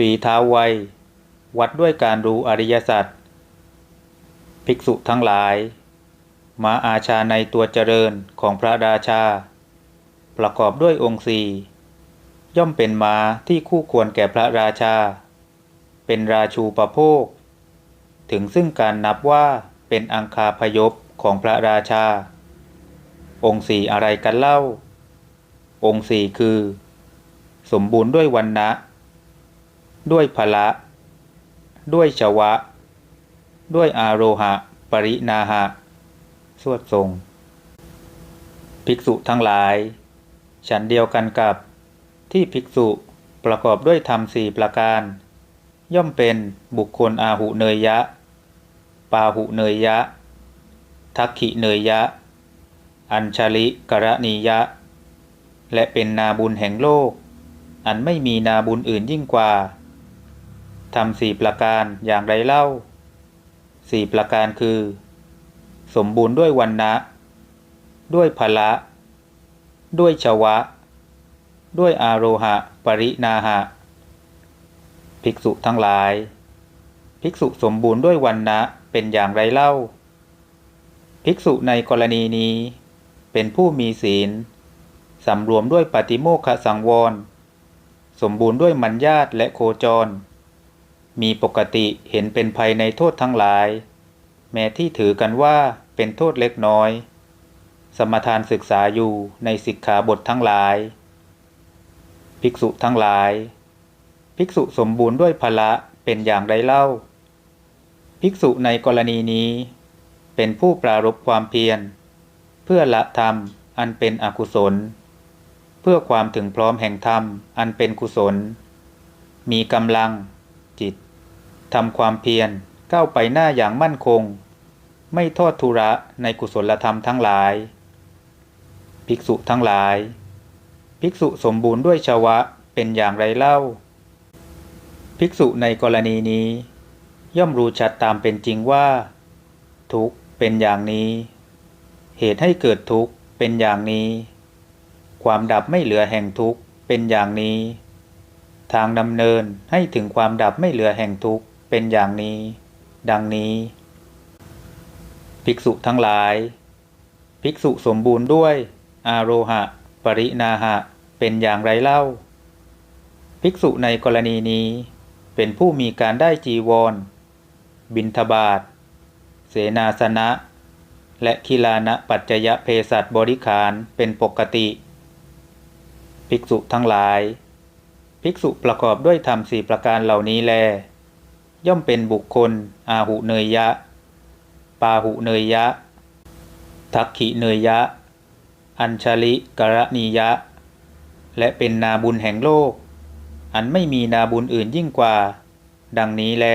ฝีเท้าไว วัดด้วยการรู้อริยสัจ ภิกษุทั้งหลาย มาอาชาในตัวเจริญของพระราชา ประกอบด้วยองค์สี่ย่อมเป็นมาที่คู่ควรแก่พระราชา เป็นราชูประโภค ถึงซึ่งการนับว่าเป็นอังคาพยพของพระราชา องค์สี่อะไรกันเล่า องค์สี่คือ สมบูรณ์ด้วยวันนะ ด้วยพละ ด้วยชวะ ด้วยอาโรหะ ปรินาหะ สวดทรง ภิกษุทั้งหลาย ฉันเดียวกันกับที่ภิกษุประกอบด้วยธรรมสี่ประการ ย่อมเป็นบุคคลอาหุเนยยะ ปาหุเนยยะ ทักขิเนยยะ อัญชลิกรณียะ และเป็นนาบุญแห่งโลก อันไม่มีนาบุญอื่นยิ่งกว่า ทำสี่ประการอย่างไรเล่าสี่ประการคือ สมบูรณ์ด้วยวันนะด้วยพละ ด้วยชวะ ด้วยอาโรหะ ปรินาหะ ภิกษุทั้งหลาย ภิกษุสมบูรณ์ด้วยวันนะเป็นอย่างไรเล่า ภิกษุในกรณีนี้ เป็นผู้มีศีลสำรวมด้วยปฏิโมกขสังวร สมบูรณ์ด้วยมัญญาตและโคจร มีปกติเห็นเป็นภัยในโทษทั้งหลาย แม้ที่ถือกันว่าเป็นโทษเล็กน้อย สมทานศึกษาอยู่ในสิกขาบททั้งหลาย ภิกษุทั้งหลาย ภิกษุสมบูรณ์ด้วยพละเป็นอย่างไรเล่า ภิกษุในกรณีนี้ เป็นผู้ปรารบความเพียร เพื่อละธรรมอันเป็นอกุศล เพื่อความถึงพร้อมแห่งธรรมอันเป็นกุศล มีกำลังจิต ทำความเพียรก้าวไปหน้าอย่างมั่นคง ไม่ทอดทุระในกุศลธรรมทั้งหลาย ภิกษุทั้งหลาย ภิกษุสมบูรณ์ด้วยชวะเป็นอย่างไรเล่า ภิกษุในกรณีนี้ ย่อมรู้ชัดตามเป็นจริงว่า ทุกข์เป็นอย่างนี้ เหตุให้เกิดทุกข์เป็นอย่างนี้ ความดับไม่เหลือแห่งทุกข์เป็นอย่างนี้ ทางดำเนินให้ถึงความดับไม่เหลือแห่งทุกข์ เป็นอย่างนี้ ดังนี้ ภิกษุทั้งหลาย ภิกษุสมบูรณ์ด้วย อาโรหะ ปรินาหะ เป็นอย่างไรเล่า ภิกษุในกรณีนี้ เป็นผู้มีการได้จีวร บินทบาท เสนาสนะ และคิลานะปัจจยะเพสัตบริขารเป็นปกติ ภิกษุทั้งหลาย ภิกษุประกอบด้วยธรรมสี่ประการเหล่านี้แล ย่อมเป็นบุคคล อาหุเนยยะ ปาหุเนยยะ ทักขิเนยยะ อัญชลิกรณียะ และเป็นนาบุญแห่งโลก อันไม่มีนาบุญอื่นยิ่งกว่า ดังนี้แล